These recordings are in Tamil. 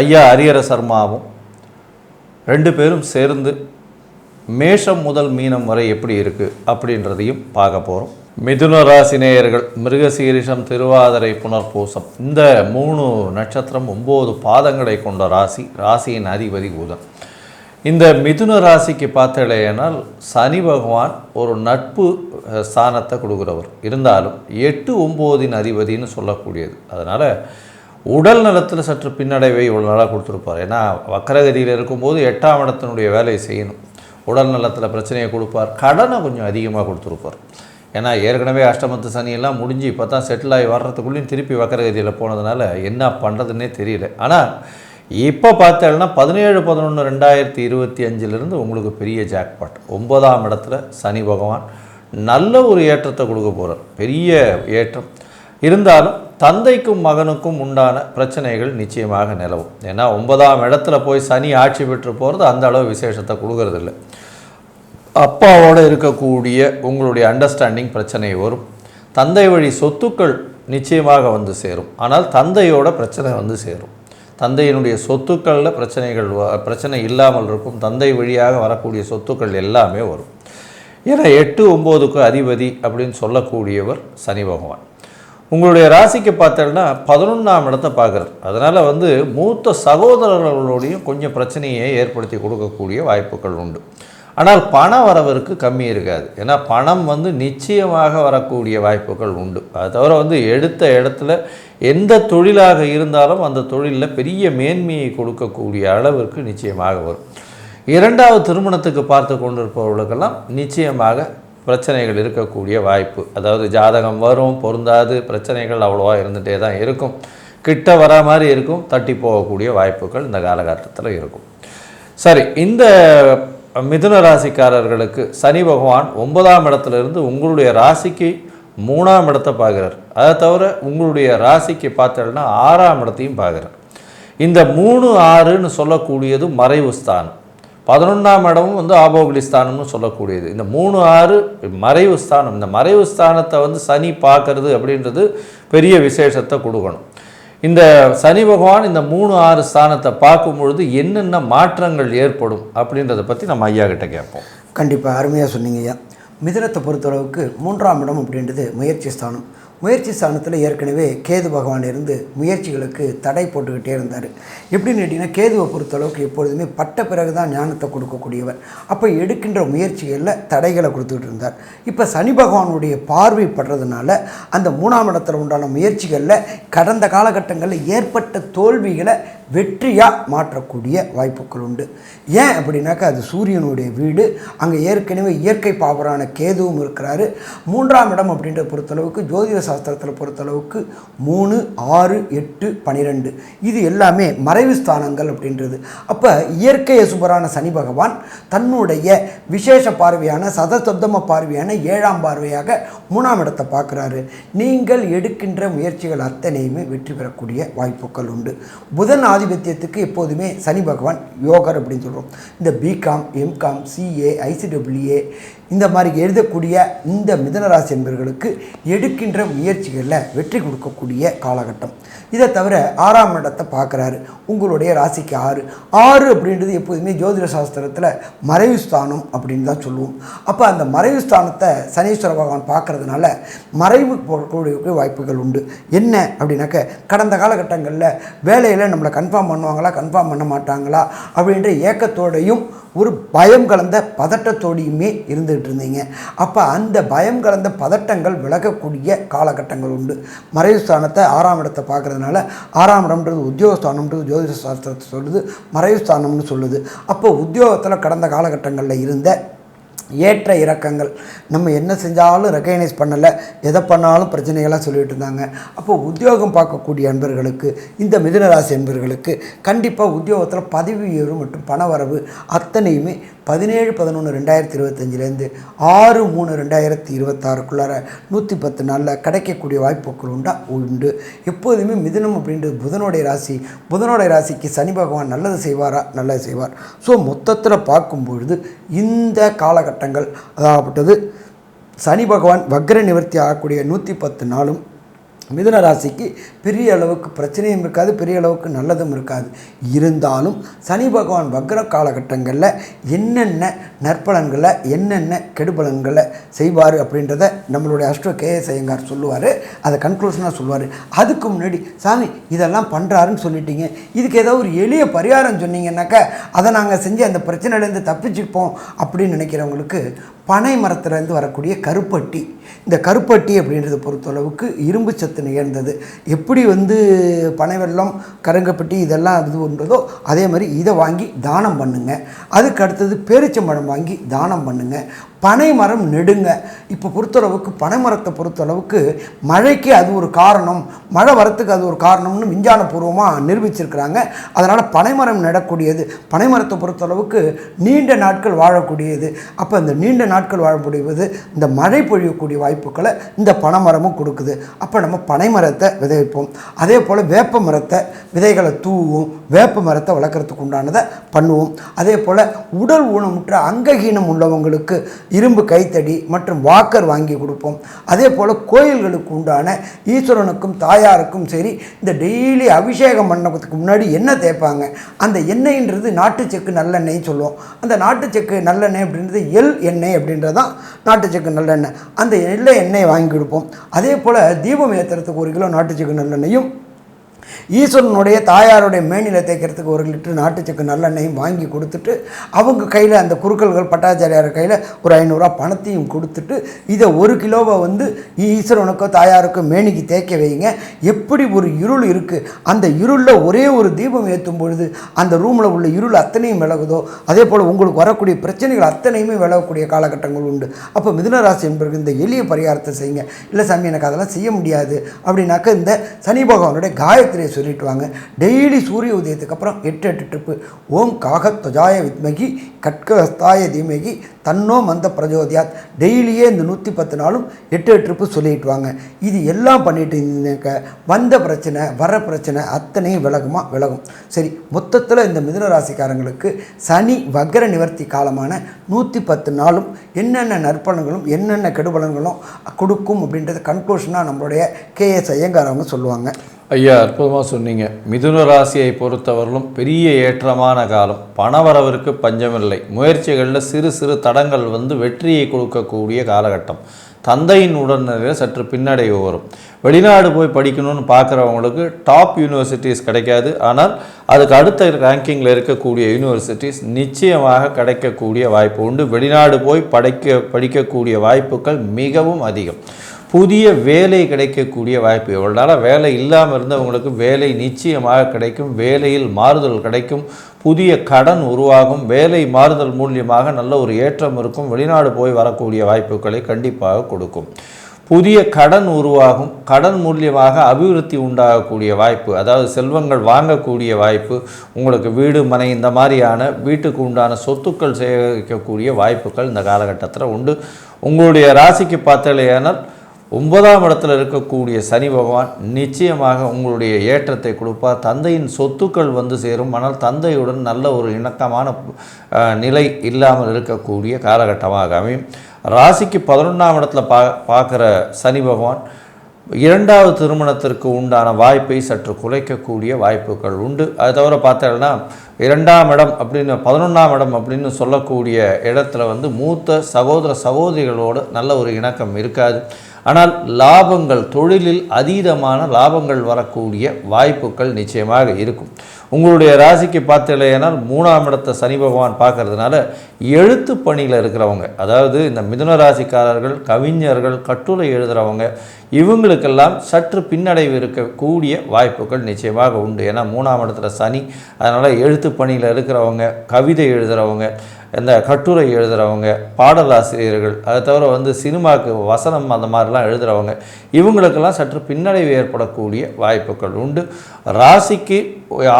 ஐயா ஹரியர சர்மாவும் ரெண்டு பேரும் சேர்ந்து மேஷம் முதல் மீனம் வரை எப்படி இருக்குது அப்படின்றதையும் பார்க்க போகிறோம் மிதுன ராசி நேயர்கள் மிருகசீரிஷம் திருவாதிரை புனர்பூசம் இந்த மூணு நட்சத்திரம் ஒம்பது பாதங்களை கொண்ட ராசி ராசியின் அதிபதி புதன். இந்த மிதுன ராசிக்கு பார்த்தலையானால் சனி பகவான் ஒரு நட்பு ஸ்தானத்தை கொடுக்குறவர். இருந்தாலும் எட்டு ஒம்போதின் அதிபதின்னு சொல்லக்கூடியது. அதனால் உடல் நலத்தில் சற்று பின்னடைவை இவ்வளோ நாளாக கொடுத்துருப்பார். ஏன்னா வக்கரகதியில் இருக்கும்போது எட்டாம் இடத்தினுடைய வேலையை செய்யணும். உடல் நலத்தில் பிரச்சனையை கொடுப்பார். கடனை கொஞ்சம் அதிகமாக கொடுத்துருப்பார். ஏன்னா ஏற்கனவே அஷ்டமத்து சனியெல்லாம் முடிஞ்சு இப்போ தான் செட்டில் ஆகி வர்றதுக்குள்ளேயும் திருப்பி வக்கரகதியில் போனதுனால என்ன பண்ணுறதுன்னே தெரியல. ஆனால் இப்போ பார்த்தேன்னா பதினேழு பதினொன்று ரெண்டாயிரத்தி இருபத்தி அஞ்சிலிருந்து உங்களுக்கு பெரிய ஜாக்பாட் ஒன்பதாம் இடத்துல சனி பகவான் நல்ல ஒரு ஏற்றத்தை கொடுக்க போகிறார் பெரிய ஏற்றம். இருந்தாலும் தந்தைக்கும் மகனுக்கும் உண்டான பிரச்சனைகள் நிச்சயமாக நிலவும். ஏன்னா ஒன்பதாம் இடத்துல போய் சனி ஆட்சி பெற்று போகிறது அந்த அளவு விசேஷத்தை கொடுக்கறதில்ல. அப்பாவோடு இருக்கக்கூடிய உங்களுடைய அண்டர்ஸ்டாண்டிங் பிரச்சனை வரும். தந்தை வழி சொத்துக்கள் நிச்சயமாக வந்து சேரும். ஆனால் தந்தையோட பிரச்சனை வந்து சேரும். தந்தையினுடைய சொத்துக்களில் பிரச்சனைகள் வ- பிரச்சனை இல்லாமல் இருக்கும். தந்தை வழியாக வரக்கூடிய சொத்துக்கள் எல்லாமே வரும். ஏன்னா எட்டு ஒம்போதுக்கு அதிபதி அப்படின்னு சொல்லக்கூடியவர் சனி பகவான். உங்களுடைய ராசிக்கு பார்த்தோம்னா பதினொன்றாம் இடத்தை பார்க்குறது. அதனால் வந்து மூத்த சகோதரர்களோடையும் கொஞ்சம் பிரச்சனையை ஏற்படுத்தி கொடுக்கக்கூடிய வாய்ப்புகள் உண்டு. ஆனால் பண வரவிற்கு கம்மி இருக்காது. ஏன்னா பணம் வந்து நிச்சயமாக வரக்கூடிய வாய்ப்புகள் உண்டு. அது தவிர வந்து எடுத்த இடத்துல எந்த தொழிலாக இருந்தாலும் அந்த தொழிலில் பெரிய மேன்மையை கொடுக்கக்கூடிய அளவிற்கு நிச்சயமாக வரும். இரண்டாவது திருமணத்துக்கு பார்த்து கொண்டிருப்பவர்களுக்கெல்லாம் நிச்சயமாக பிரச்சனைகள் இருக்கக்கூடிய வாய்ப்பு. அதாவது ஜாதகம் வரும் பொருந்தாது பிரச்சனைகள் அவ்வளோவா இருந்துகிட்டே தான் இருக்கும். கிட்ட வர மாதிரி இருக்கும் தட்டி போகக்கூடிய வாய்ப்புகள் இந்த காலகட்டத்தில் இருக்கும். சரி இந்த மிதுன ராசிக்காரர்களுக்கு சனி பகவான் ஒன்பதாம் இடத்துலேருந்து உங்களுடைய ராசிக்கு மூணாம் இடத்தை பார்க்குறார். அதை தவிர உங்களுடைய ராசிக்கு பார்த்தோன்னா ஆறாம் இடத்தையும் பார்க்குறார். இந்த மூணு ஆறுன்னு சொல்லக்கூடியது மறைவு ஸ்தானம். பதினொன்றாம் இடமும் வந்து ஆபோகலி ஸ்தானம்னு சொல்லக்கூடியது. இந்த மூணு ஆறு மறைவு ஸ்தானம் இந்த மறைவு ஸ்தானத்தை வந்து சனி பார்க்கறது அப்படின்றது பெரிய விசேஷத்தை கொடுக்கணும். இந்த சனி பகவான் இந்த மூணு ஆறு ஸ்தானத்தை பார்க்கும் பொழுது என்னென்ன மாற்றங்கள் ஏற்படும் அப்படின்றத பற்றி நம்ம ஐயா கிட்ட கேட்போம். கண்டிப்பாக அருமையாக சொன்னீங்க ஐயா. மிதனத்தை பொறுத்தளவுக்கு மூன்றாம் இடம் அப்படின்றது முயற்சி ஸ்தானம். முயற்சி ஸ்தானத்தில் ஏற்கனவே கேது பகவான் இருந்து முயற்சிகளுக்கு தடை போட்டுக்கிட்டே இருந்தார். எப்படின்னு கேட்டிங்கன்னா கேதுவை பொறுத்தளவுக்கு எப்பொழுதுமே பட்ட பிறகு தான் ஞானத்தை கொடுக்கக்கூடியவர். அப்போ எடுக்கின்ற முயற்சிகளில் தடைகளை கொடுத்துக்கிட்டு இருந்தார். இப்போ சனி பகவானுடைய பார்வை படுறதுனால அந்த மூணாம் இடத்துல உண்டான முயற்சிகளில் கடந்த காலகட்டங்களில் ஏற்பட்ட தோல்விகளை வெற்றியாக மாற்றக்கூடிய வாய்ப்புகள் உண்டு. ஏன் அப்படின்னாக்கா அது சூரியனுடைய வீடு. அங்கே ஏற்கனவே இயற்கை பாவரான கேதுவும் இருக்கிறாரு. மூன்றாம் இடம் அப்படின்ற பொறுத்தளவுக்கு ஜோதிட சாஸ்திரத்தில் பொறுத்தளவுக்கு மூணு ஆறு எட்டு பனிரெண்டு. இது எல்லாமே மறைவு ஸ்தானங்கள் அப்படின்றது. அப்போ இயற்கை சுபரான சனி பகவான் தன்னுடைய விசேஷ பார்வையான சதசப்தம பார்வையான ஏழாம் பார்வையாக மூணாம் இடத்தை பார்க்குறாரு. நீங்கள் எடுக்கின்ற முயற்சிகள் அத்தனையுமே வெற்றி பெறக்கூடிய வாய்ப்புகள் உண்டு. புதன் ஆதிபத்தியத்துக்கு எப்போதுமே சனி பகவான் யோகர் அப்படின்னு சொல்கிறோம் இந்த பிகாம் எம்காம் சிஏ ஐசிடபிள்யூஏ இந்த மாதிரி எழுதக்கூடிய இந்த மிதனராசி என்பவர்களுக்கு எடுக்கின்ற முயற்சிகளில் வெற்றி கொடுக்கக்கூடிய காலகட்டம். இதை தவிர ஆறாம் இடத்தை பார்க்குறாரு. உங்களுடைய ராசிக்கு ஆறு. ஆறு அப்படின்றது எப்போதுமே ஜோதிட சாஸ்திரத்தில் மறைவு ஸ்தானம் அப்படின்னு தான் சொல்லுவோம். அப்போ அந்த மறைவு ஸ்தானத்தை சனீஸ்வர பகவான் பார்க்கறதுனால மறைவு போகக்கூடிய வாய்ப்புகள் உண்டு. என்ன அப்படின்னாக்க கடந்த காலகட்டங்களில் வேலையில் நம்மளை கன்ஃபார்ம் பண்ணுவாங்களா கன்ஃபார்ம் பண்ண மாட்டாங்களா அப்படின்ற ஏக்கத்தோடையும் ஒரு பயம் கலந்த பதட்டத்தோடையுமே இருந்துகிட்டு இருந்தீங்க அப்போ அந்த பயம் கலந்த பதட்டங்கள் விலகக்கூடிய காலகட்டங்கள் உண்டு. மறைவு ஸ்தானத்தை ஆறாம் இடத்தை பார்க்கறதுனால ஆறாம் இடம்ன்றது உத்தியோகஸ்தானம்ன்றது ஜோதிட சாஸ்திரத்தை சொல்லுது மறைவு ஸ்தானம்னு சொல்லுது. அப்போ உத்தியோகத்தில் கடந்த காலகட்டங்களில் இருந்த ஏற்ற இறக்கங்கள். நம்ம என்ன செஞ்சாலும் ரெக்கக்னைஸ் பண்ணலை. எதை பண்ணாலும் பிரச்சனைகளாக சொல்லிட்டு இருந்தாங்க. அப்போ உத்தியோகம் பார்க்கக்கூடிய அன்பர்களுக்கு இந்த மிதுனராசி அன்பர்களுக்கு கண்டிப்பாக உத்தியோகத்தில் பதவி உயர்வு மற்றும் பண வரவு அத்தனையுமே பதினேழு பதினொன்று ரெண்டாயிரத்தி இருபத்தஞ்சிலேருந்து ஆறு மூணு ரெண்டாயிரத்தி இருபத்தாறுக்குள்ளார நூற்றி பத்து நாளில் கிடைக்கக்கூடிய வாய்ப்புகள் உண்டா? உண்டு. எப்போதுமே மிதுனம் அப்படின்றது புதனுடைய ராசி. புதனுடைய ராசிக்கு சனி பகவான் நல்லது செய்வாரா? நல்லது செய்வார். ஸோ மொத்தத்தில் பார்க்கும்பொழுது இந்த காலகட்டம் காலகட்டங்கள் அதாகப்பட்டது சனி பகவான் வக்ர நிவர்த்தி ஆகக்கூடிய நூற்றி பத்து நாளும் மிதுன ராசிக்கு பெரிய அளவுக்கு பிரச்சனையும் இருக்காது பெரிய அளவுக்கு நல்லதும் இருக்காது. இருந்தாலும் சனி பகவான் வக்ர காலகட்டங்களில் என்னென்ன நற்பலன்களை என்னென்ன கெடுபலன்களை செய்வார் அப்படின்றத நம்மளுடைய அஷ்ட கேஎஸ் ஐயங்கார் சொல்லுவார் அதை கன்க்ளூஷனாக சொல்லுவார். அதுக்கு முன்னாடி சாமி இதெல்லாம் பண்ணுறாருன்னு சொல்லிட்டீங்க. இதுக்கு ஏதோ ஒரு எளிய பரிகாரம் சொன்னீங்கன்னாக்கா அதை நாங்கள் செஞ்சு அந்த பிரச்சனையிலேருந்து தப்பிச்சுப்போம் அப்படின்னு நினைக்கிறவங்களுக்கு பனை மரத்துலேருந்து வரக்கூடிய கருப்பட்டி. இந்த கருப்பட்டி அப்படின்றத பொறுத்தளவுக்கு இரும்பு சத்து நிகழ்ந்தது எப்படி வந்து பனை வெல்லம் கருங்கப்பட்டி இதெல்லாம் இது பண்ணுறதோ அதே மாதிரி இதை வாங்கி தானம் பண்ணுங்க. அதுக்கு அடுத்தது பேரிச்சம்பழம் வாங்கி தானம் பண்ணுங்கள் பனை மரம் நெடுங்க. இப்போ பொறுத்தளவுக்கு பனை மரத்தை பொறுத்தளவுக்கு மழைக்கு அது ஒரு காரணம். மழை வரத்துக்கு அது ஒரு காரணம்னு விஞ்ஞானபூர்வமாக நிரூபிச்சிருக்கிறாங்க. அதனால் பனைமரம் நடக்கூடியது. பனைமரத்தை பொறுத்தளவுக்கு நீண்ட நாட்கள் வாழக்கூடியது. அப்போ இந்த நீண்ட நாட்கள் வாழக்கூடியது இந்த மழை பொழியக்கூடிய வாய்ப்புகளை இந்த பனைமரமும் கொடுக்குது. அப்போ நம்ம பனைமரத்தை விதைப்போம். அதே போல் வேப்ப மரத்தை விதைகளை தூவும் வேப்ப மரத்தை வளர்க்குறதுக்கு உண்டானதை பண்ணுவோம். அதே போல் உடல் ஊனமுற்ற அங்ககீனம் உள்ளவங்களுக்கு இரும்பு கைத்தடி மற்றும் வாக்கர் வாங்கி கொடுப்போம். அதே போல் கோயில்களுக்கு உண்டான ஈஸ்வரனுக்கும் தாயாருக்கும் சரி இந்த டெய்லி அபிஷேகம் பண்ணதுக்கு முன்னாடி எண்ணெய் தேய்ப்பாங்க. அந்த எண்ணெய்ன்றது நாட்டு செக்கு நல்லெண்ணெய் சொல்லுவோம். அந்த நாட்டு செக்கு நல்லெண்ணெய் அப்படின்றது எள் எண்ணெய் அப்படின்றது தான் நாட்டு செக்கு நல்லெண்ணெய். அந்த எல்லை எண்ணெய் வாங்கி கொடுப்போம். அதே போல் தீபம் ஏற்றுறதுக்கு ஒரு கிலோ நாட்டு செக்கு நல்லெண்ணெயும் ஈஸ்வரனுடைய தாயாருடைய மேனில தேய்க்கிறதுக்கு ஒரு லிட்டர் நாட்டு சக்கு வாங்கி கொடுத்துட்டு அவங்க கையில் அந்த குருக்கள்கள் பட்டாச்சாரியார் கையில் ஒரு ஐநூறுரூவா பணத்தையும் கொடுத்துட்டு இதை ஒரு கிலோவை வந்து ஈஸ்வரனுக்கோ தாயாருக்கோ மேனிக்கு தேய்க்க வைங்க. எப்படி ஒரு இருள் இருக்குது அந்த இருளில் ஒரே ஒரு தீபம் ஏற்றும் பொழுது அந்த ரூமில் உள்ள இருள் அத்தனையும் விலகுதோ? அதே போல் உங்களுக்கு வரக்கூடிய பிரச்சனைகள் அத்தனையுமே விலகக்கூடிய காலகட்டங்கள் உண்டு. அப்போ மிதுனராசி என்பவர்கள் இந்த எளிய பரிகாரத்தை செய்யுங்க. இல்லை சாமி எனக்கு அதெல்லாம் செய்ய முடியாது. அப்படின்னாக்க இந்த சனி பகவானுடைய காயத்ரி சொல்லிட்டு வாங்க டெய்லி சூரிய உதயத்துக்கு அப்புறம் எட்டு எட்டு ட்ரிப்பு. ஓம் காகத்வஜாய வித்மகி கட்கஸ்தாய தீமகி தன்னோ மந்த பிரஜோதியாத். டெய்லியே இந்த நூற்றி பத்து நாளும் எட்டு எட்டு ட்ரிப்பு சொல்லிட்டு வாங்க இது எல்லாம் பண்ணிட்டு இருந்தீங்க. வந்த பிரச்சனை வர பிரச்சனை அத்தனையும் விலகுமா? விலகும். சரி மொத்தத்தில் இந்த மிதுன ராசிக்காரங்களுக்கு சனி வக்ர நிவர்த்தி காலமான நூற்றி பத்து நாளும் என்னென்ன நற்பலன்களும் என்னென்ன கெடுபலன்களும் கொடுக்கும் அப்படின்றத கன்க்ளூஷனாக நம்மளுடைய கேஎஸ் ஐயங்கார் அவங்க சொல்லுவாங்க. ஐயா அற்புதமாக சொன்னீங்க. மிதுன ராசியை பொறுத்தவரையிலும் பெரிய ஏற்றமான காலம். பணவரவிற்கு பஞ்சமில்லை. முயற்சிகளில் சிறு சிறு தடங்கள் வந்து வெற்றியை கொடுக்கக்கூடிய காலகட்டம். தந்தையின் உடல்நிலையில் சற்று பின்னடைவு வரும். வெளிநாடு போய் படிக்கணும்னு பார்க்குறவங்களுக்கு டாப் யூனிவர்சிட்டிஸ் கிடைக்காது. ஆனால் அதுக்கு அடுத்த ரேங்கிங்கில் இருக்கக்கூடிய யூனிவர்சிட்டிஸ் நிச்சயமாக கிடைக்கக்கூடிய வாய்ப்பு உண்டு. வெளிநாடு போய் படைக்க படிக்கக்கூடிய வாய்ப்புகள் மிகவும் அதிகம். புதிய வேலை கிடைக்கக்கூடிய வாய்ப்பு. எவ்வளோ நாளாக வேலை இல்லாமல் இருந்தவங்களுக்கு வேலை நிச்சயமாக கிடைக்கும் வேலையில் மாறுதல் கிடைக்கும் புதிய கடன் உருவாகும் வேலை மாறுதல் மூலியமாக நல்ல ஒரு ஏற்றம் இருக்கும் வெளிநாடு போய் வரக்கூடிய வாய்ப்புகளை கண்டிப்பாக கொடுக்கும். புதிய கடன் உருவாகும் கடன் மூலியமாக அபிவிருத்தி உண்டாகக்கூடிய வாய்ப்பு அதாவது செல்வங்கள் வாங்கக்கூடிய வாய்ப்பு உங்களுக்கு வீடு மனை இந்த மாதிரியான வீட்டுக்கு உண்டான சொத்துக்கள் சேகரிக்கக்கூடிய வாய்ப்புகள் இந்த காலகட்டத்தில் உண்டு. உங்களுடைய ராசிக்கு பார்த்தலையானால் ஒன்பதாம் இடத்துல இருக்கக்கூடிய சனி பகவான் நிச்சயமாக உங்களுடைய ஏற்றத்தை கொடுப்பார். தந்தையின் சொத்துக்கள் வந்து சேரும். ஆனால் தந்தையுடன் நல்ல ஒரு இணக்கமான நிலை இல்லாமல் இருக்கக்கூடிய காலகட்டமாக அமையும். ராசிக்கு பதினொன்றாம் இடத்துல பா பார்க்குற சனி பகவான் இரண்டாவது திருமணத்திற்கு உண்டான வாய்ப்பை சற்று குலைக்கக்கூடிய வாய்ப்புகள் உண்டு. அது தவிர பார்த்தோம்னா இரண்டாம் இடம் அப்படின்னு பதினொன்றாம் இடம் அப்படின்னு சொல்லக்கூடிய இடத்துல வந்து மூத்த சகோதர சகோதரிகளோடு நல்ல ஒரு இணக்கம் இருக்காது. ஆனால் லாபங்கள் தொழிலில் அதீதமான லாபங்கள் வரக்கூடிய வாய்ப்புகள் நிச்சயமாக இருக்கும். உங்களுடைய ராசிக்கு பார்த்தீங்கன்னா மூணாம் இடத்தை சனி பகவான் பார்க்கறதுனால எழுத்து பணியில் இருக்கிறவங்க அதாவது இந்த மிதுன ராசிக்காரர்கள் கவிஞர்கள் கட்டுரை எழுதுகிறவங்க இவங்களுக்கெல்லாம் சற்று பின்னடைவு இருக்கக்கூடிய வாய்ப்புகள் நிச்சயமாக உண்டு. ஏன்னா மூணாம் இடத்துல சனி அதனால் எழுத்து பணியில் இருக்கிறவங்க கவிதை எழுதுகிறவங்க இந்த கட்டுரை எழுதுகிறவங்க பாடலாசிரியர்கள் அதை தவிர வந்து சினிமாவுக்கு வசனம் அந்த மாதிரிலாம் எழுதுகிறவங்க இவங்களுக்கெல்லாம் சற்று பின்னடைவு ஏற்படக்கூடிய வாய்ப்புகள் உண்டு. ராசிக்கு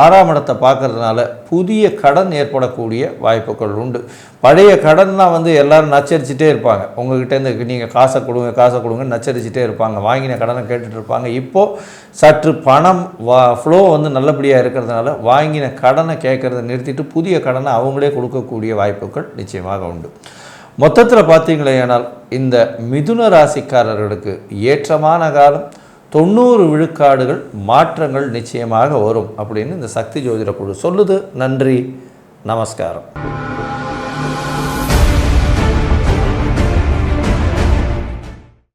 ஆறாம் இடத்தை பார்க்கறதுனால புதிய கடன் ஏற்படக்கூடிய வாய்ப்புகள் உண்டு. பழைய கடன்லாம் வந்து எல்லாரும் நச்சரிச்சுட்டே இருப்பாங்க. உங்ககிட்டேருந்து நீங்கள் காசை கொடுங்க காசை கொடுங்க நச்சரிச்சுட்டே இருப்பாங்க. வாங்கின கடனை கேட்டுட்டு இருப்பாங்க. இப்போது சற்று பணம் வா ஃப்ளோ வந்து நல்லபடியாக இருக்கிறதுனால வாங்கின கடனை கேட்குறத நிறுத்திட்டு புதிய கடனை அவங்களே கொடுக்கக்கூடிய வாய்ப்புகள் நிச்சயமாக உண்டு. மொத்தத்தில் பார்த்தீங்களேனால் இந்த மிதுன ராசிக்காரர்களுக்கு ஏற்றமான காலம் தொண்ணூறு விழுக்காடுகள் மாற்றங்கள் நிச்சயமாக வரும் அப்படின்னு இந்த சக்தி ஜோதிட குழு சொல்லுது. நன்றி நமஸ்காரம்.